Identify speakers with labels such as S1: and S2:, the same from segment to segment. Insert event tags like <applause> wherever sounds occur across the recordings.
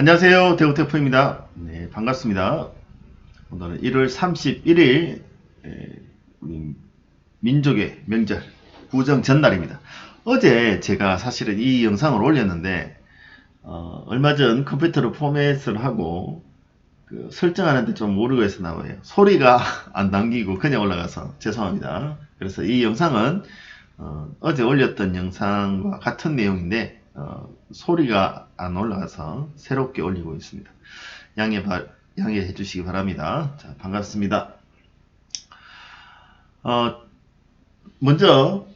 S1: 안녕하세요. 대우테프입니다. 네, 반갑습니다. 오늘은 1월 31일 우리 민족의 명절 구정 전날입니다. 어제 제가 사실은 이 영상을 올렸는데 어, 얼마 전 컴퓨터로 포맷을 하고 그 설정하는데 좀 모르고 해서 나와요. 소리가 <laughs> 안 당기고 그냥 올라가서 죄송합니다. 그래서 이 영상은 어, 제 올렸던 영상과 같은 내용인데 어, 소리가 안 올라가서 새롭게 올리고 있습니다. 양해, 바, 양해해 주시기 바랍니다. 자, 반갑습니다. 어, 먼저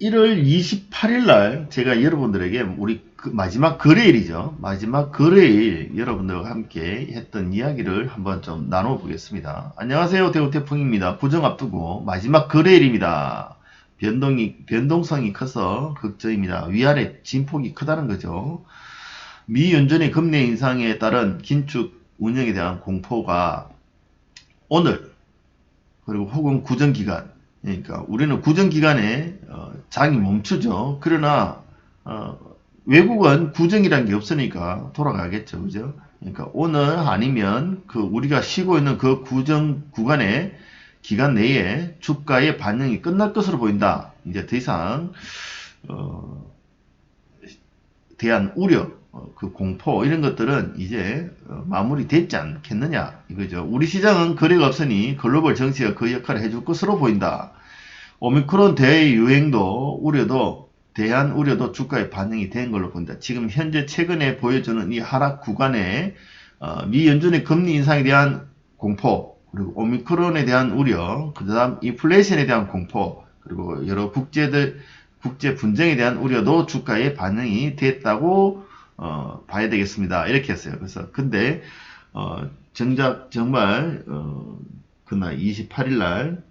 S1: 1월 28일 날 제가 여러분들에게 우리 그 마지막 거래일이죠. 마지막 거래일 여러분들과 함께 했던 이야기를 한번 좀 나눠보겠습니다. 안녕하세요. 대우태풍입니다. 부정 앞두고 마지막 거래일입니다. 변동이, 변동성이 커서 걱정입니다. 위아래 진폭이 크다는 거죠. 미 연준의 금리 인상에 따른 긴축 운영에 대한 공포가 오늘 그리고 혹은 구정기간 그러니까 우리는 구정기간에 어, 장이 멈추죠. 그러나 어, 외국은 구정이라는 게 없으니까 돌아가겠죠. 그죠? 그러니까 오늘 아니면 그 우리가 쉬고 있는 그 구정 구간에 기간 내에 주가의 반영이 끝날 것으로 보인다. 이제 더 이상 어, 대한 우려, 어, 그 공포 이런 것들은 이제 어, 마무리됐지 않겠느냐 이거죠. 우리 시장은 거래가 없으니 글로벌 정치가 그 역할을 해줄 것으로 보인다. 오미크론 대유행도 우려도 대한 우려도 주가에 반영이 된 걸로 본다. 지금 현재 최근에 보여주는 이 하락 구간에 어, 미 연준의 금리 인상에 대한 공포 그리고 오미크론에 대한 우려, 그 다음 인플레이션에 대한 공포, 그리고 여러 국제들 국제 분쟁에 대한 우려도 주가에 반영이 됐다고 어, 봐야 되겠습니다. 이렇게 했어요. 그래서 근데 어, 정작 정말 어, 그날 28일 날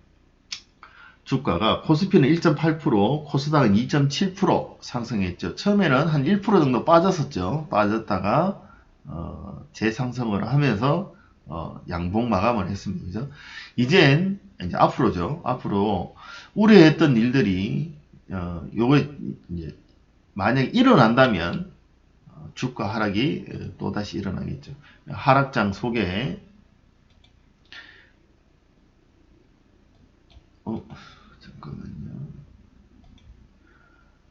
S1: 주가가 코스피는 1.8%, 코스닥은 2.7% 상승했죠. 처음에는 한 1% 정도 빠졌었죠. 빠졌다가 어, 재상승을 하면서 어, 양봉 마감을 했습니다. 그죠? 이젠 이제 앞으로죠. 앞으로 우려했던 일들이 어, 요거 이제 만약 일어난다면 어, 주가 하락이 어, 또 다시 일어나겠죠. 하락장 속에 어, 잠깐만요.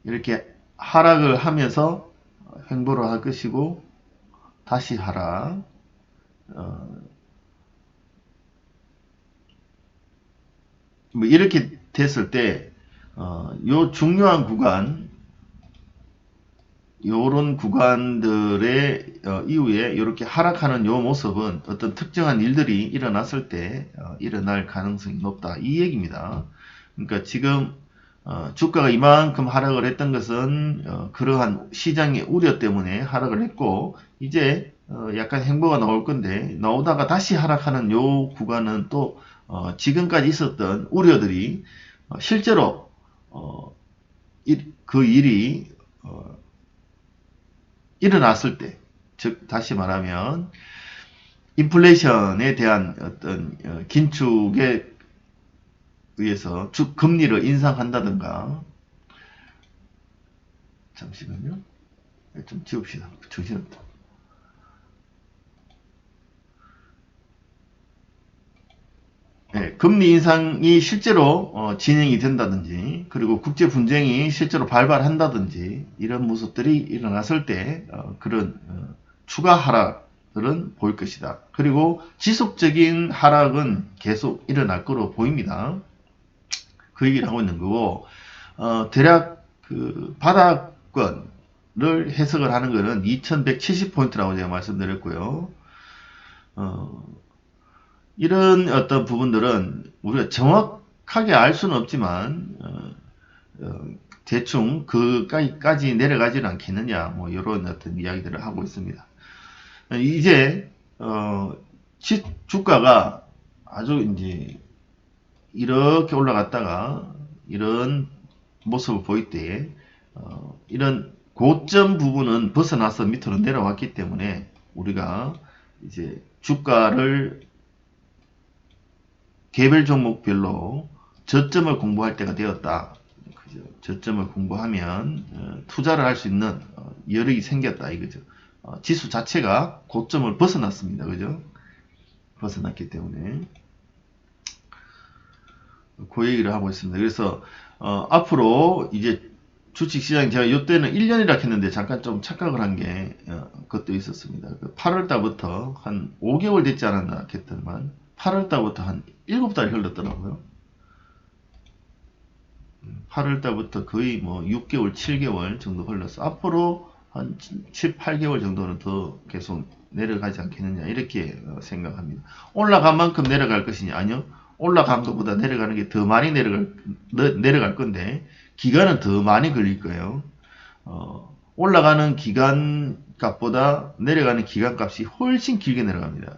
S1: 이렇게 하락을 하면서 횡보를 할 것이고 다시 하락. 어, 뭐 이렇게 됐을 때, 어, 요 중요한 구간, 요런 구간들의 어, 이후에 이렇게 하락하는 요 모습은 어떤 특정한 일들이 일어났을 때 어, 일어날 가능성이 높다 이 얘기입니다. 그러니까 지금 어, 주가가 이만큼 하락을 했던 것은 어, 그러한 시장의 우려 때문에 하락을 했고 이제 어, 약간 행보가 나올 건데 나오다가 다시 하락하는 요 구간은 또 어, 지금까지 있었던 우려들이 어, 실제로 어, 일, 그 일이 어, 일어났을 때, 즉 다시 말하면 인플레이션에 대한 어떤 어, 긴축에 의해서 주 금리를 인상한다든가 잠시만요. 좀 지웁시다. 정신없다. 네, 금리 인상이 실제로 어, 진행이 된다든지 그리고 국제 분쟁이 실제로 발발한다든지 이런 모습들이 일어났을 때 어, 그런 어, 추가 하락들은 보일 것이다. 그리고 지속적인 하락은 계속 일어날 거로 보입니다. 그 얘기를 하고 있는 거고 어, 대략 그 바닥권을 해석을 하는 것은 2170포인트라고 제가 말씀드렸고요. 어, 이런 어떤 부분들은 우리가 정확하게 알 수는 없지만 어, 어, 대충 그까지 내려가지는 않겠느냐 뭐 이런 어떤 이야기들을 하고 있습니다. 이제 어, 지, 주가가 아주 이제 이렇게 올라갔다가 이런 모습을 보일 때 어, 이런 고점 부분은 벗어나서 밑으로 내려왔기 때문에 우리가 이제 주가를 개별 종목별로 저점을 공부할 때가 되었다. 그죠? 저점을 공부하면 어, 투자를 할 수 있는 어, 여력이 생겼다 이거죠. 어, 지수 자체가 고점을 벗어났습니다. 그죠? 벗어났기 때문에 그 얘기를 하고 있습니다. 그래서 어, 앞으로 이제 주식시장 제가 이때는 1년이라 했는데 잠깐 좀 착각을 한게 어, 그것도 있었습니다. 8월 달부터 한 5개월 됐지 않았나 했더만 8월 달부터 한 7달이 흘렀더라고요. 8월 달부터 거의 뭐 6개월, 7개월 정도 흘러서 앞으로 한 7, 8개월 정도는 더 계속 내려가지 않겠느냐 이렇게 어, 생각합니다. 올라간 만큼 내려갈 것이냐 아니요. 올라간 것보다 내려가는 게 더 많이 내려갈 너- 내려갈 건데 기간은 더 많이 걸릴 거예요. 어, 올라가는 기간 값보다 내려가는 기간 값이 훨씬 길게 내려갑니다.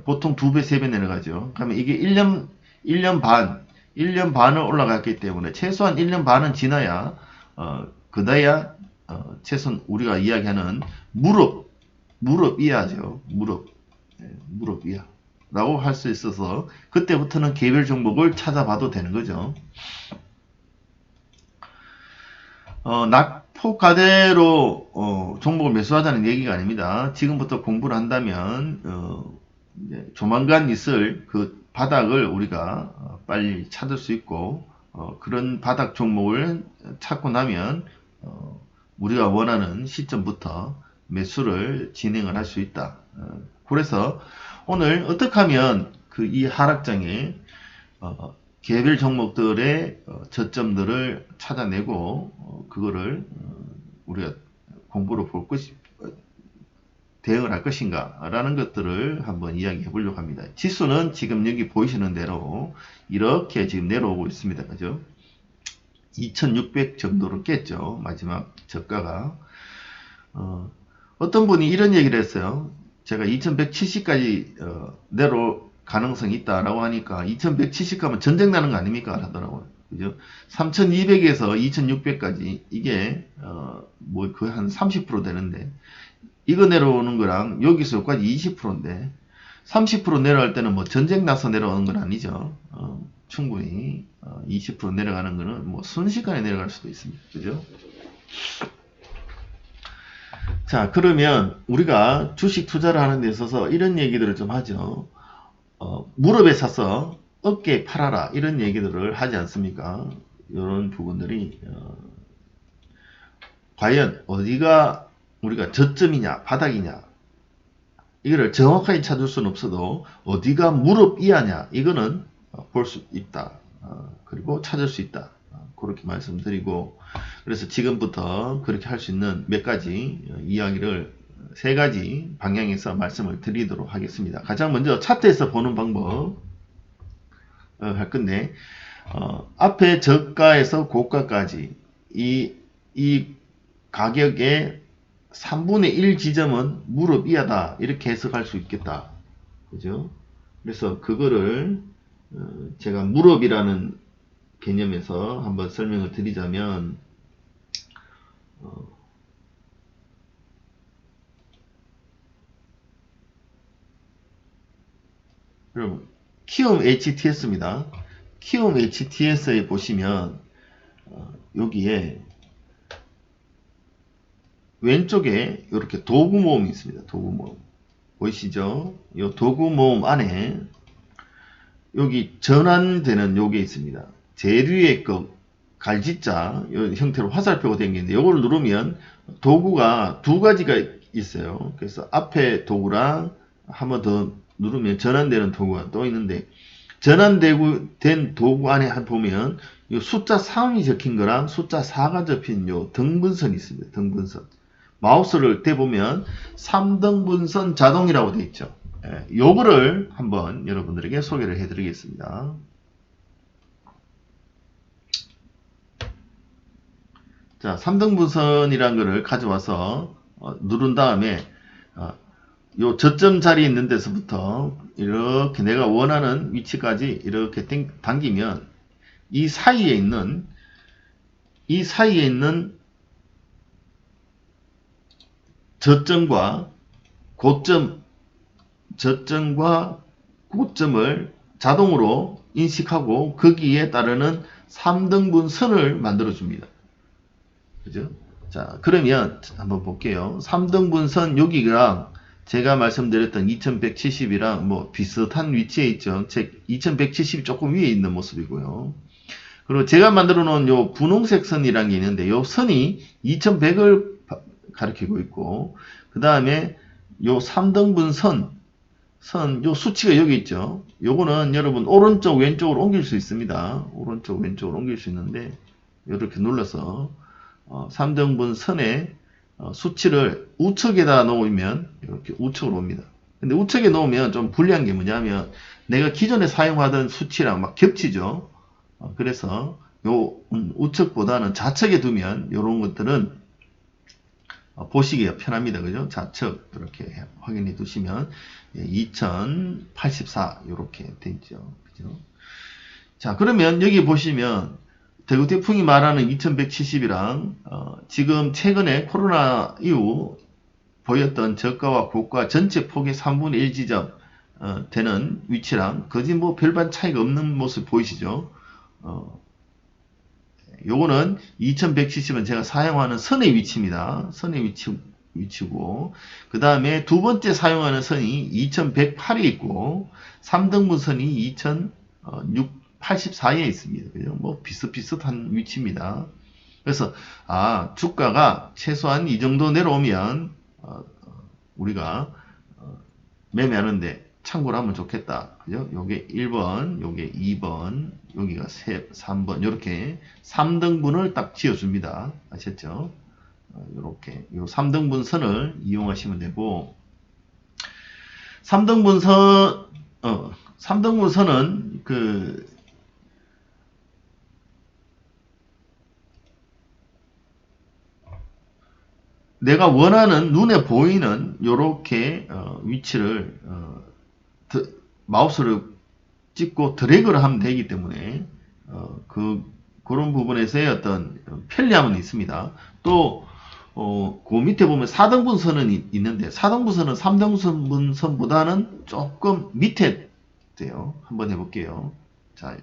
S1: 보통 두 배, 세 배 내려가죠. 그러면 이게 1년, 1년 반, 1년 반을 올라갔기 때문에 최소한 1년 반은 지나야, 어, 그다야, 어, 최소한 우리가 이야기하는 무릎, 무릎 이하죠. 무릎, 예, 무릎 이하. 라고 할 수 있어서 그때부터는 개별 종목을 찾아봐도 되는 거죠. 어, 낙폭 가대로 어, 종목을 매수하자는 얘기가 아닙니다. 지금부터 공부를 한다면 어, 조만간 있을 그 바닥을 우리가 어, 빨리 찾을 수 있고 어, 그런 바닥 종목을 찾고 나면 어, 우리가 원하는 시점부터 매수를 진행을 할 수 있다. 어, 그래서 오늘 어떻게 하면 그 이 하락장에 어, 개별 종목들의 어, 저점들을 찾아내고 어, 그거를 어, 우리가 공부로 볼 것이 어, 대응을 할 것인가 라는 것들을 한번 이야기해 보려고 합니다. 지수는 지금 여기 보이시는 대로 이렇게 지금 내려오고 있습니다. 그죠? 2600 정도로 깼죠. 마지막 저가가. 어, 어떤 분이 이런 얘기를 했어요. 제가 2170까지 어, 내려올 가능성이 있다라고 하니까 2170 가면 전쟁 나는 거 아닙니까? 하더라고요. 그죠? 3200에서 2600까지 이게 어, 뭐 거의 한 30% 되는데 이거 내려오는 거랑 여기서 여기까지 20%인데 30% 내려갈 때는 뭐 전쟁 나서 내려오는 건 아니죠. 어, 충분히 어, 20% 내려가는 거는 뭐 순식간에 내려갈 수도 있습니다. 그죠? 자, 그러면 우리가 주식 투자를 하는 데 있어서 이런 얘기들을 좀 하죠. 어, 무릎에 사서 어깨에 팔아라. 이런 얘기들을 하지 않습니까? 이런 부분들이, 어, 과연 어디가 우리가 저점이냐, 바닥이냐, 이거를 정확하게 찾을 수는 없어도 어디가 무릎 이하냐, 이거는 볼 수 있다. 어, 그리고 찾을 수 있다. 어, 그렇게 말씀드리고, 그래서 지금부터 그렇게 할 수 있는 몇 가지 어, 이야기를 세 가지 방향에서 말씀을 드리도록 하겠습니다. 가장 먼저 차트에서 보는 방법 어, 할 건데 어, 앞에 저가에서 고가까지 이, 이 가격의 3분의 1 지점은 무릎 이하다 이렇게 해석할 수 있겠다. 그죠? 그래서 그거를 어, 제가 무릎이라는 개념에서 한번 설명을 드리자면 어, 여러분 키움 HTS입니다. 키움 HTS에 보시면 어, 여기에 왼쪽에 이렇게 도구 모음이 있습니다. 도구 모음 보이시죠? 이 도구 모음 안에 여기 전환되는 요게 있습니다. 재류의 그 갈짓자 요 형태로 화살표가 된게 있는데 이걸 누르면 도구가 두 가지가 있어요. 그래서 앞에 도구랑 한 번 더 누르면 전환되는 도구가 또 있는데 전환된 도구 안에 한 보면 요 숫자 3이 적힌 거랑 숫자 4가 접힌 요 등분선이 있습니다. 등분선. 마우스를 대보면 3등분선 자동이라고 되어 있죠. 예, 요거를 한번 여러분들에게 소개를 해드리겠습니다. 자, 3등분선이라는 거를 가져와서 어, 누른 다음에 어, 요 저점 자리에 있는 데서부터 이렇게 내가 원하는 위치까지 이렇게 땡- 당기면 이 사이에 있는 이 사이에 있는 저점과 고점 저점과 고점을 자동으로 인식하고 거기에 따르는 3등분 선을 만들어 줍니다. 그죠? 자, 그러면 한번 볼게요. 3등분 선 여기랑 제가 말씀드렸던 2170이랑 뭐 비슷한 위치에 있죠. 제 2170이 조금 위에 있는 모습이고요. 그리고 제가 만들어 놓은 요 분홍색 선이라는 게 있는데 요 선이 2100을 가리키고 있고 그 다음에 요 3등분 선, 선, 요 수치가 여기 있죠. 요거는 여러분 오른쪽 왼쪽으로 옮길 수 있습니다. 오른쪽 왼쪽으로 옮길 수 있는데 이렇게 눌러서 어, 3등분 선에 어, 수치를 우측에다 놓으면 이렇게 우측으로 옵니다. 근데 우측에 놓으면 좀 불리한 게 뭐냐면 내가 기존에 사용하던 수치랑 막 겹치죠. 어, 그래서 요 음, 우측보다는 좌측에 두면 이런 것들은 어, 보시기가 편합니다. 그죠? 좌측 이렇게 확인해 두시면 2084 이렇게 되죠. 그죠? 자 그러면 여기 보시면 대구 태풍이 말하는 2170이랑 어, 지금 최근에 코로나 이후 보였던 저가와 고가 전체 폭의 3분의 1 지점 어, 되는 위치랑 거진 뭐 별반 차이가 없는 모습 보이시죠? 어, 요거는 2170은 제가 사용하는 선의 위치입니다. 선의 위치, 위치고 그 다음에 두 번째 사용하는 선이 2108에 있고 3등분 선이 2084에 있습니다. 그죠? 뭐 비슷비슷한 위치입니다. 그래서 아 주가가 최소한 이 정도 내려오면 어, 우리가 어, 매매하는데 참고를 하면 좋겠다. 그죠? 요게 1번, 요게 2번, 여기가 3번, 이렇게 3등분을 딱 지어줍니다. 아셨죠? 이렇게 요 3등분 선을 이용하시면 되고 3등분 선, 어, 3등분 선은 그 내가 원하는 눈에 보이는 요렇게 어, 위치를 어, 드, 마우스를 찍고 드래그를 하면 되기 때문에 어, 그 그런 부분에서의 어떤 편리함은 있습니다. 또 어, 그 밑에 보면 4등분 선은 이- 있는데 4등분 선은 3등분 선보다는 조금 밑에 돼요. 한번 해볼게요. 자,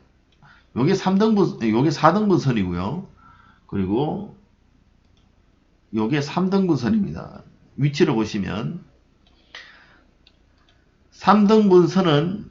S1: 요게 3등분, 요게 4등분 선이고요. 그리고 요게 3등분 선입니다. 위치를 보시면 3등분 선은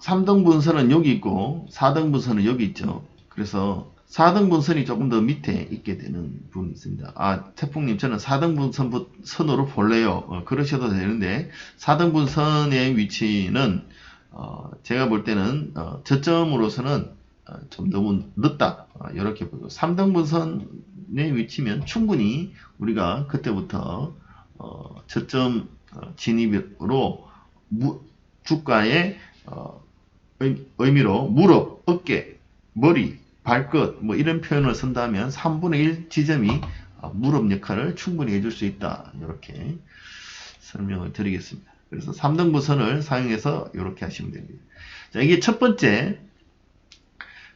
S1: 3등분 선은 여기 있고 4등분 선은 여기 있죠. 그래서 4등분 선이 조금 더 밑에 있게 되는 부분이 있습니다. 아, 태풍님 저는 4등분 선, 선으로 볼래요. 어, 그러셔도 되는데 4등분 선의 위치는 어, 제가 볼 때는 어, 저점으로서는 어, 좀 너무 늦다. 어, 이렇게 보고 3등분 선의 위치면 충분히 우리가 그때부터 어, 저점 어, 진입으로 무- 주가의 어, 의- 의미로 무릎, 어깨, 머리, 발끝 뭐 이런 표현을 쓴다면 3분의 1 지점이 어, 무릎 역할을 충분히 해줄 수 있다. 이렇게 설명을 드리겠습니다. 그래서 3등분 선을 사용해서 이렇게 하시면 됩니다. 자, 이게 첫 번째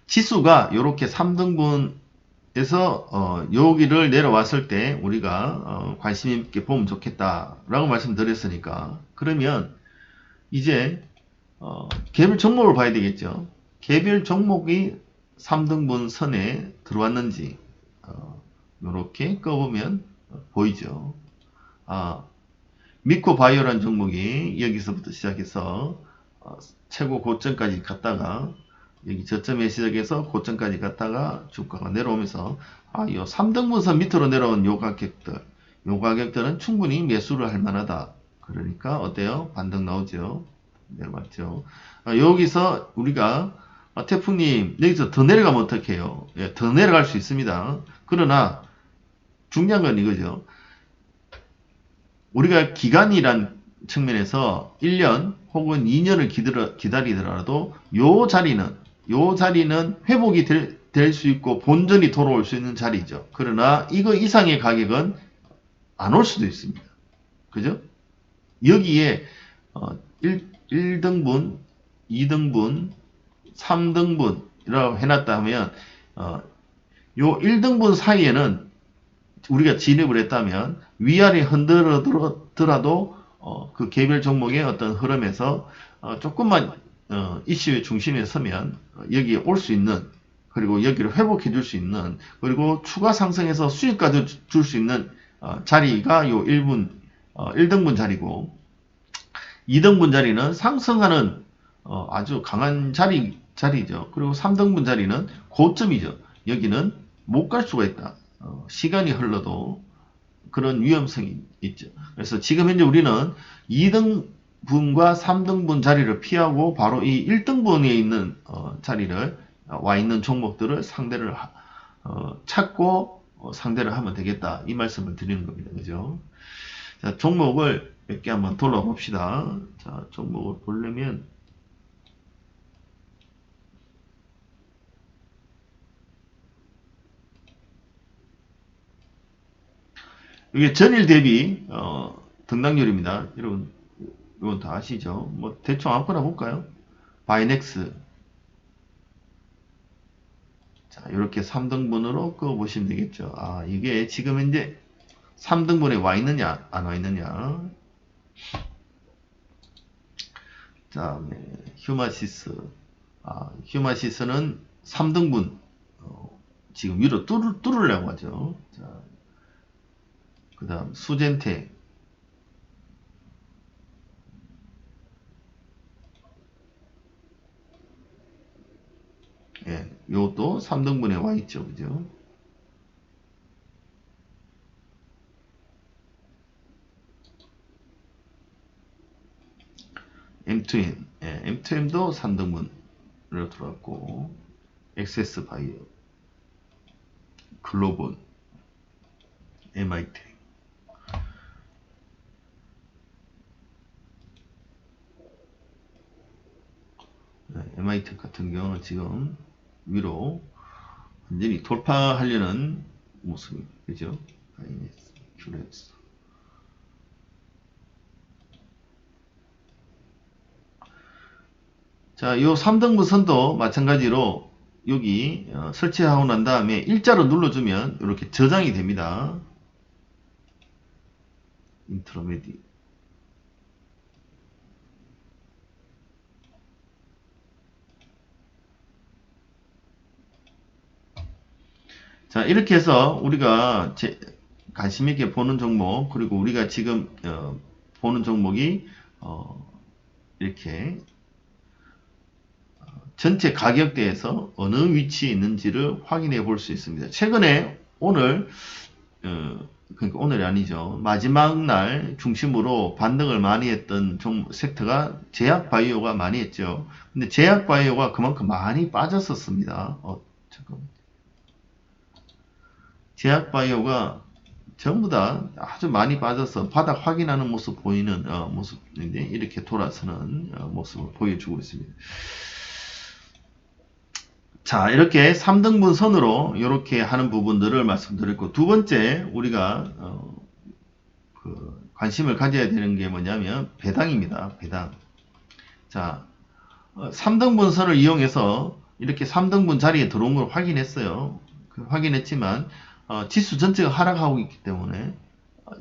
S1: 지수가 이렇게 3등분 에서 어, 여기를 내려왔을 때 우리가 어, 관심 있게 보면 좋겠다라고 말씀드렸으니까 그러면 이제 어, 개별 종목을 봐야 되겠죠. 개별 종목이 3등분 선에 들어왔는지 어, 이렇게 꺼보면 보이죠. 아, 미코바이오라는 종목이 여기서부터 시작해서 어, 최고 고점까지 갔다가 여기 저점에 시작해서 고점까지 갔다가 주가가 내려오면서 아, 요 3등분선 밑으로 내려온 요 가격들 요 가격들은 충분히 매수를 할 만하다. 그러니까 어때요? 반등 나오죠. 내려왔죠. 아, 여기서 우리가 아, 태풍님 여기서 더 내려가면 어떡해요? 예, 더 내려갈 수 있습니다. 그러나 중요한 건 이거죠. 우리가 기간이란 측면에서 1년 혹은 2년을 기다려, 기다리더라도 요 자리는 요 자리는 회복이 될 수 있고 본전이 돌아올 수 있는 자리죠. 그러나 이거 이상의 가격은 안 올 수도 있습니다. 그죠? 여기에 어, 1, 1등분, 2등분, 3등분이라고 해놨다 하면 어, 요 1등분 사이에는 우리가 진입을 했다면 위아래 흔들어더라도 어, 그 개별 종목의 어떤 흐름에서 어, 조금만 어, 이슈의 중심에 서면 어, 여기에 올수 있는 그리고 여기를 회복해 줄 수 있는 그리고 추가 상승해서 수익까지 줄 수 있는 어, 자리가 요 1분 어, 1등분 자리고 2등분 자리는 상승하는 어, 아주 강한 자리 자리죠. 그리고 3등분 자리는 고점이죠. 여기는 못 갈 수가 있다. 어, 시간이 흘러도 그런 위험성이 있죠. 그래서 지금 현재 우리는 2등 분과 3등분 자리를 피하고 바로 이 1등분에 있는 어, 자리를 어, 와 있는 종목들을 상대를 하- 어, 찾고 어, 상대를 하면 되겠다 이 말씀을 드리는 겁니다. 그죠? 자, 종목을 몇 개 한번 돌아봅시다. 자, 종목을 보려면 이게 전일 대비 어, 등락률입니다. 여러분 이건 다 아시죠? 뭐 대충 아무거나 볼까요? 바이넥스 자 이렇게 3등분으로 그어 보시면 되겠죠. 아 이게 지금 현재 3등분에 와 있느냐 안 와 있느냐 그 다음에 휴마시스 아 휴마시스는 3등분 어, 지금 위로 뚫으려고 하죠. 자, 그 다음 수젠테 예, 요것도 3등분에 와 있죠. 그죠? M2M, 예, M2M도 3등분으로 들어왔고, 엑세스 바이오, 글로본, MIT. 네, MIT 같은 경우는 지금 위로 완전히 돌파하려는 모습이 그죠? 아이네스, 큐렉스. 자, 요 3등분 선도 마찬가지로 여기 어, 설치하고 난 다음에 일자로 눌러주면 이렇게 저장이 됩니다. 인트로메디. 자, 이렇게 해서 우리가 제, 관심 있게 보는 종목, 그리고 우리가 지금 어, 보는 종목이 어, 이렇게 어, 전체 가격대에서 어느 위치에 있는지를 확인해 볼 수 있습니다. 최근에 오늘 어, 그러니까 오늘이 아니죠. 마지막 날 중심으로 반등을 많이 했던 종 섹터가 제약 바이오가 많이 했죠. 근데 제약 바이오가 그만큼 많이 빠졌었습니다. 어, 잠깐. 제약 바이오가 전부 다 아주 많이 빠져서 바닥 확인하는 모습 보이는 어, 모습인데 이렇게 돌아서는 어, 모습을 보여주고 있습니다. 자, 이렇게 3등분 선으로 이렇게 하는 부분들을 말씀드렸고, 두 번째, 우리가, 어, 그 관심을 가져야 되는 게 뭐냐면, 배당입니다. 배당. 자, 어, 3등분 선을 이용해서 이렇게 3등분 자리에 들어온 걸 확인했어요. 그 확인했지만, 어, 지수 전체가 하락하고 있기 때문에,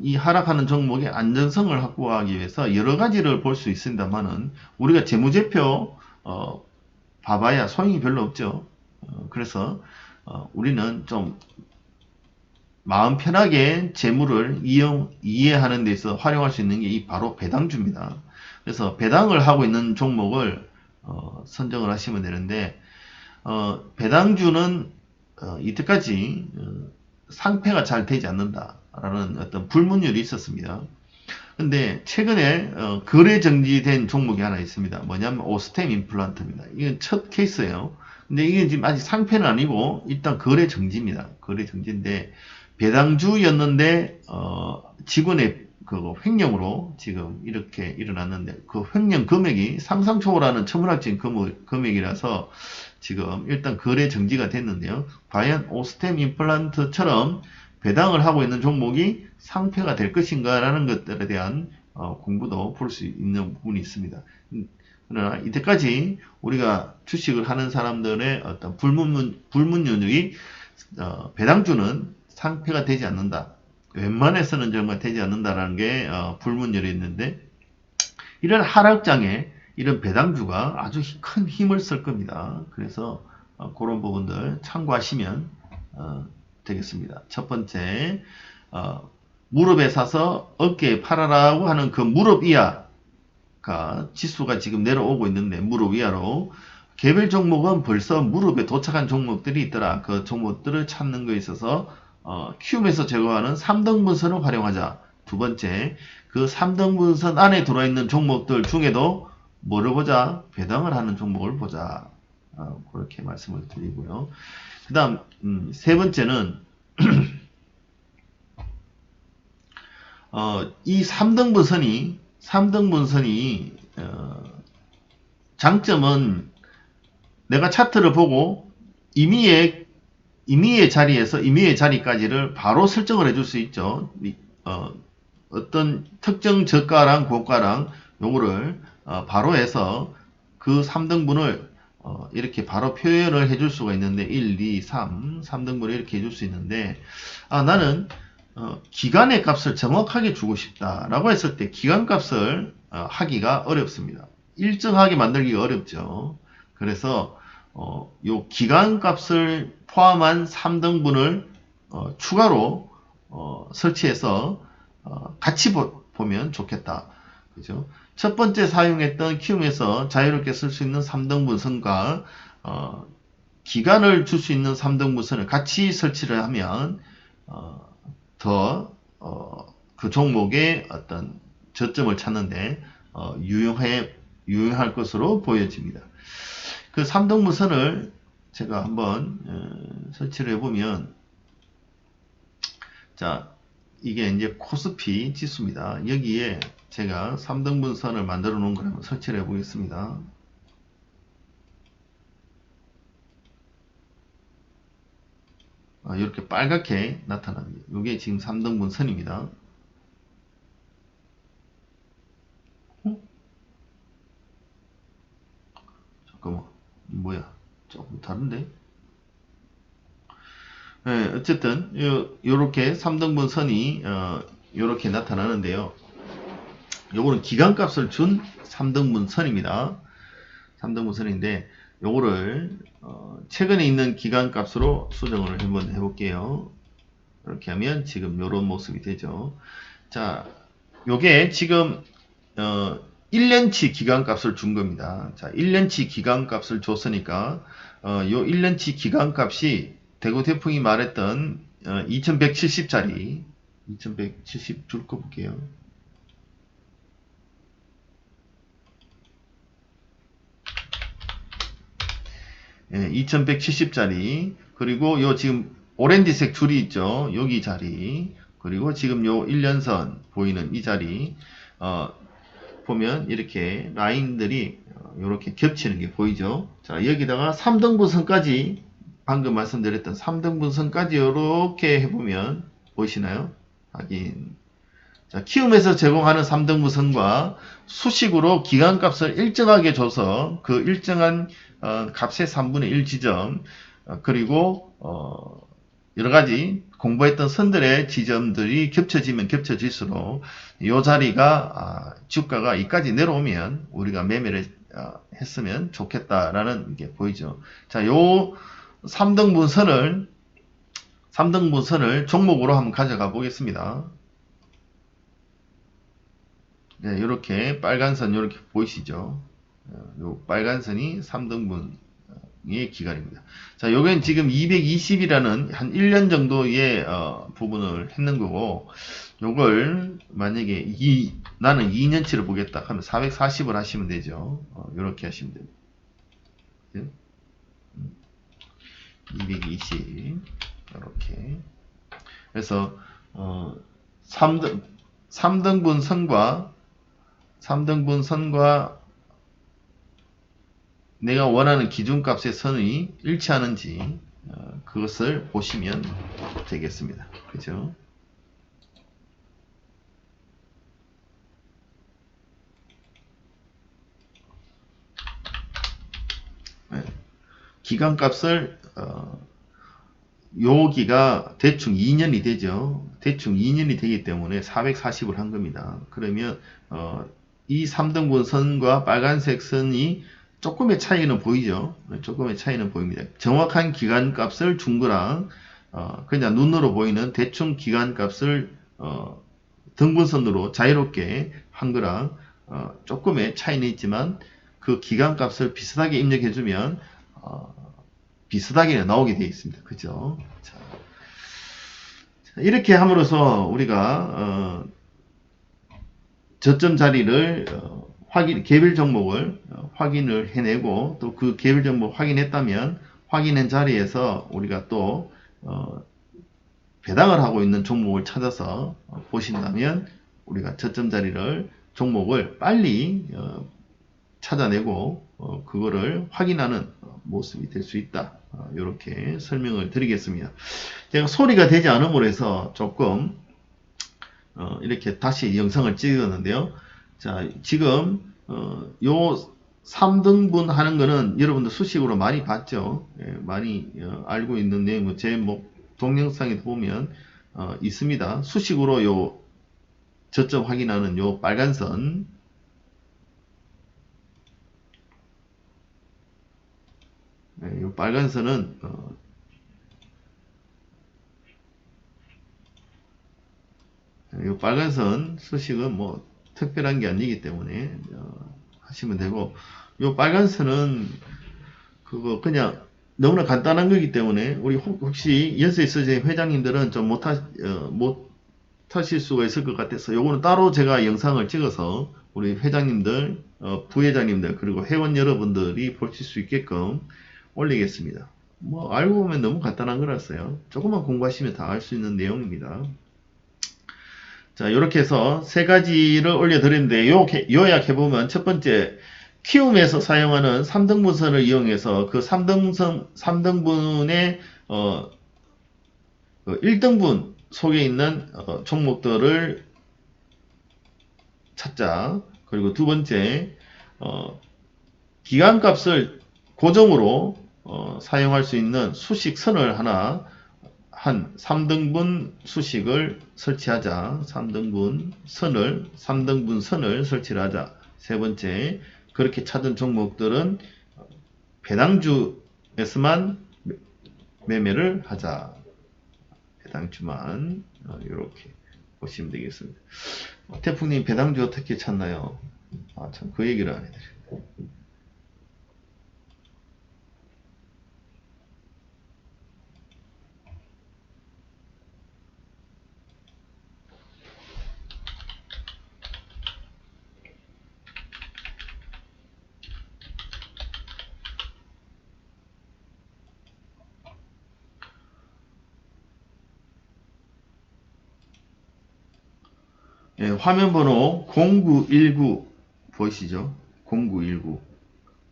S1: 이 하락하는 종목의 안전성을 확보하기 위해서 여러 가지를 볼 수 있습니다만은, 우리가 재무제표, 어, 봐봐야 소용이 별로 없죠. 어, 그래서 어, 우리는 좀 마음 편하게 재물을 이용 이해하는 데서 활용할 수 있는 게 이 바로 배당주입니다. 그래서 배당을 하고 있는 종목을 어, 선정을 하시면 되는데 어, 배당주는 어, 이때까지 어, 상패가 잘 되지 않는다라는 어떤 불문율이 있었습니다. 근데 최근에 어, 거래 정지된 종목이 하나 있습니다. 뭐냐면 오스템 임플란트입니다. 이건 첫 케이스예요. 근데 이게 지금 아직 상패는 아니고 일단 거래 정지입니다. 거래 정지인데 배당주였는데 어, 직원의 그 횡령으로 지금 이렇게 일어났는데 그 횡령 금액이 상상 초월하는 천문학적인 금- 금액이라서 지금 일단 거래 정지가 됐는데요. 과연 오스템 임플란트처럼 배당을 하고 있는 종목이 상패가 될 것인가라는 것들에 대한 어, 공부도 볼 수 있는 부분이 있습니다. 음, 그러나 이때까지 우리가 주식을 하는 사람들의 어떤 불문, 불문율이 어, 배당주는 상패가 되지 않는다. 웬만해서는 정말 되지 않는다라는 게 어, 불문율이 있는데 이런 하락장에 이런 배당주가 아주 큰 힘을 쓸 겁니다. 그래서 어, 그런 부분들 참고하시면 어, 되겠습니다. 첫 번째 어, 무릎에 사서 어깨에 팔아라고 하는 그 무릎 이하가 지수가 지금 내려오고 있는데 무릎 이하로 개별 종목은 벌써 무릎에 도착한 종목들이 있더라. 그 종목들을 찾는 거에 있어서 어, 키움에서 제거하는 3등분선을 활용하자. 두 번째, 그 3등분선 안에 들어있는 종목들 중에도 뭐를 보자? 배당을 하는 종목을 보자. 어, 그렇게 말씀을 드리고요. 그 다음, 음, 세 번째는, <clears throat> 어, 이 3등분 선이, 3등분 선이, 어, 장점은 내가 차트를 보고 임의의 임의의 자리에서 임의의 자리까지를 바로 설정을 해줄 수 있죠. 어, 어떤 특정 저가랑 고가랑 요거를 어, 바로 해서 그 3등분을 어, 이렇게 바로 표현을 해줄 수가 있는데 1, 2, 3, 3등분을 이렇게 해줄 수 있는데 아 나는 어, 기간의 값을 정확하게 주고 싶다라고 했을 때 기간 값을 어, 하기가 어렵습니다. 일정하게 만들기가 어렵죠. 그래서 어, 요 기간 값을 포함한 3등분을 어, 추가로 어, 설치해서 어, 같이 보, 면 좋겠다. 그죠? 첫 번째 사용했던 키움에서 자유롭게 쓸 수 있는 3등분 선과 어, 기간을 줄 수 있는 3등분 선을 같이 설치를 하면 어, 더, 어, 그 종목의 어떤 저점을 찾는데, 어, 유용해, 유용할 것으로 보여집니다. 그 3등분 선을 제가 한번, 어, 설치를 해보면, 자, 이게 이제 코스피 지수입니다. 여기에 제가 3등분 선을 만들어 놓은 걸 한번 설치를 해 보겠습니다. 아, 이렇게 빨갛게 나타납니다. 이게 지금 3등분 선입니다. 어? 잠깐만, 뭐야? 조금 다른데? 네, 어쨌든 요, 요렇게 3등분 선이 어, 요렇게 나타나는데요. 요거는 기간값을 준 3등분 선입니다. 3등분 선인데 요거를 어, 최근에 있는 기간값으로 수정을 한번 해볼게요. 이렇게 하면 지금 요런 모습이 되죠. 자, 요게 지금 어, 1년치 기간값을 준 겁니다. 자, 1년치 기간값을 줬으니까 어, 요 1년치 기간값이 대구 태풍이 말했던 어, 2170짜리 2170 줄 거 볼게요. 예, 2170짜리 그리고 요 지금 오렌지색 줄이 있죠. 여기 자리 그리고 지금 요 1년선 보이는 이 자리 어, 보면 이렇게 라인들이 이렇게 겹치는 게 보이죠. 자 여기다가 3등분선까지 방금 말씀드렸던 3등분선까지 이렇게 해보면 보이시나요? 확인 자, 키움에서 제공하는 3등분선과 수식으로 기간값을 일정하게 줘서 그 일정한 어, 값의 3분의 1 지점 어, 그리고 어, 여러가지 공부했던 선들의 지점들이 겹쳐지면 겹쳐질수록 이 자리가 아, 주가가 이까지 내려오면 우리가 매매를 어, 했으면 좋겠다라는 게 보이죠. 자, 요 3등분 선을 3등분 선을 종목으로 한번 가져가 보겠습니다. 네, 이렇게 빨간 선 이렇게 보이시죠? 어, 요 빨간 선이 3등분의 기간입니다. 자, 요건 지금 220이라는 한 1년 정도의 어, 부분을 했는 거고, 요걸 만약에 이 나는 2년치를 보겠다 하면 440을 하시면 되죠. 어, 이렇게 하시면 됩니다. 220 이렇게 그래서 어, 3등 3등분 선과 3등분 선과 내가 원하는 기준값의 선이 일치하는지 어, 그것을 보시면 되겠습니다. 그죠? 네. 기간값을 어, 여기가 대충 2년이 되죠. 대충 2년이 되기 때문에 440을 한 겁니다. 그러면 어, 이 3등분 선과 빨간색 선이 조금의 차이는 보이죠. 조금의 차이는 보입니다. 정확한 기간값을 준 거랑 어, 그냥 눈으로 보이는 대충 기간값을 어, 등분선으로 자유롭게 한 거랑 어, 조금의 차이는 있지만 그 기간값을 비슷하게 입력해주면 어, 비슷하게 나오게 되어 있습니다. 그죠? 자, 자, 이렇게 함으로써 우리가 어, 저점 자리를 어, 확인 개별 종목을 어, 확인을 해내고 또 그 개별 종목 확인했다면 확인한 자리에서 우리가 또 어, 배당을 하고 있는 종목을 찾아서 어, 보신다면 우리가 저점 자리를 종목을 빨리 어, 찾아내고 어, 그거를 확인하는 어, 모습이 될 수 있다. 이렇게 설명을 드리겠습니다. 제가 소리가 되지 않음으로 해서 조금 어, 이렇게 다시 영상을 찍었는데요. 자, 지금 어, 요 3등분 하는 거는 여러분들 수식으로 많이 봤죠. 예, 많이 어, 알고 있는 내용, 제뭐 동영상에 보면 어, 있습니다. 수식으로 요 저점 확인하는 요 빨간 선 네, 요 빨간 선은 어, 요 빨간 선 수식은 뭐 특별한 게 아니기 때문에 어, 하시면 되고 요 빨간 선은 그거 그냥 너무나 간단한 거기 때문에 우리 혹- 혹시 연세 있으신 회장님들은 좀 못하 어, 못 하실 수가 있을 것 같아서 요거는 따로 제가 영상을 찍어서 우리 회장님들, 어, 부회장님들 그리고 회원 여러분들이 보실 수 있게끔 올리겠습니다. 뭐 알고 보면 너무 간단한 거라서요. 조금만 공부하시면 다 알 수 있는 내용입니다. 자, 이렇게 해서 세 가지를 올려드렸는데, 요, 요약해 보면 첫 번째, 키움에서 사용하는 3등분선을 이용해서 그 3등선, 3등분의, 어, 1등분 속에 있는 어, 종목들을 찾자. 그리고 두 번째, 어, 기간값을 고정으로 어, 사용할 수 있는 수식선을 하나 한 3등분 수식을 설치하자. 3등분 선을 3등분 선을 설치를 하자. 세 번째, 그렇게 찾은 종목들은 배당주에서만 매- 매매를 하자. 배당주만 이렇게 보시면 되겠습니다. 어, 태풍님 배당주 어떻게 찾나요? 아 참 그 얘기를 안 해드렸네. 예, 화면 번호 0919 보이시죠? 0919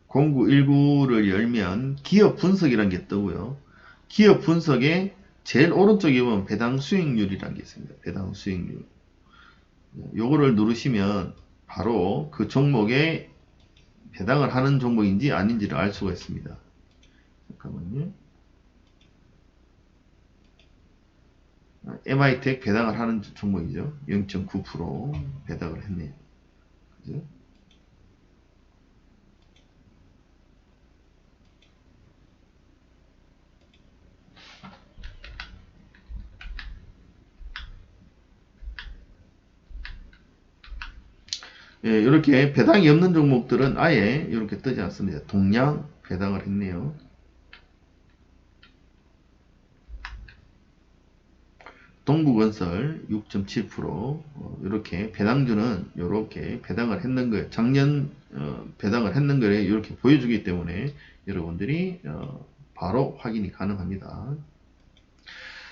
S1: 0919를 열면 기업 분석이라는 게 뜨고요. 기업 분석에 제일 오른쪽에 보면 배당 수익률이라는 게 있습니다. 배당 수익률. 요거를 누르시면 바로 그 종목에 배당을 하는 종목인지 아닌지를 알 수가 있습니다. 잠깐만요. MI텍 배당을 하는 종목이죠. 0.9% 배당을 했네요. 그죠? 예, 이렇게 배당이 없는 종목들은 아예 이렇게 뜨지 않습니다. 동량 배당을 했네요. 동부건설 6.7% 어, 이렇게 배당주는 이렇게 배당을 했는 거예요. 작년 어, 배당을 했는 거를 이렇게 보여주기 때문에 여러분들이 어, 바로 확인이 가능합니다.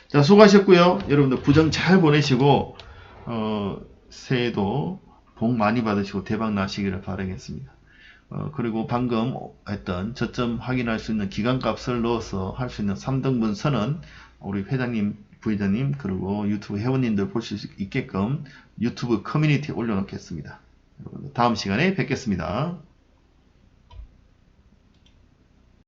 S1: 자 수고하셨고요. 여러분들 구정 잘 보내시고 어, 새해도 복 많이 받으시고 대박 나시기를 바라겠습니다. 어, 그리고 방금 했던 저점 확인할 수 있는 기간값을 넣어서 할 수 있는 3등분 선은 우리 회장님 부회장님 그리고 유튜브 회원님들 볼수 있게끔 유튜브 커뮤니티에 올려놓겠습니다. 다음 시간에 뵙겠습니다.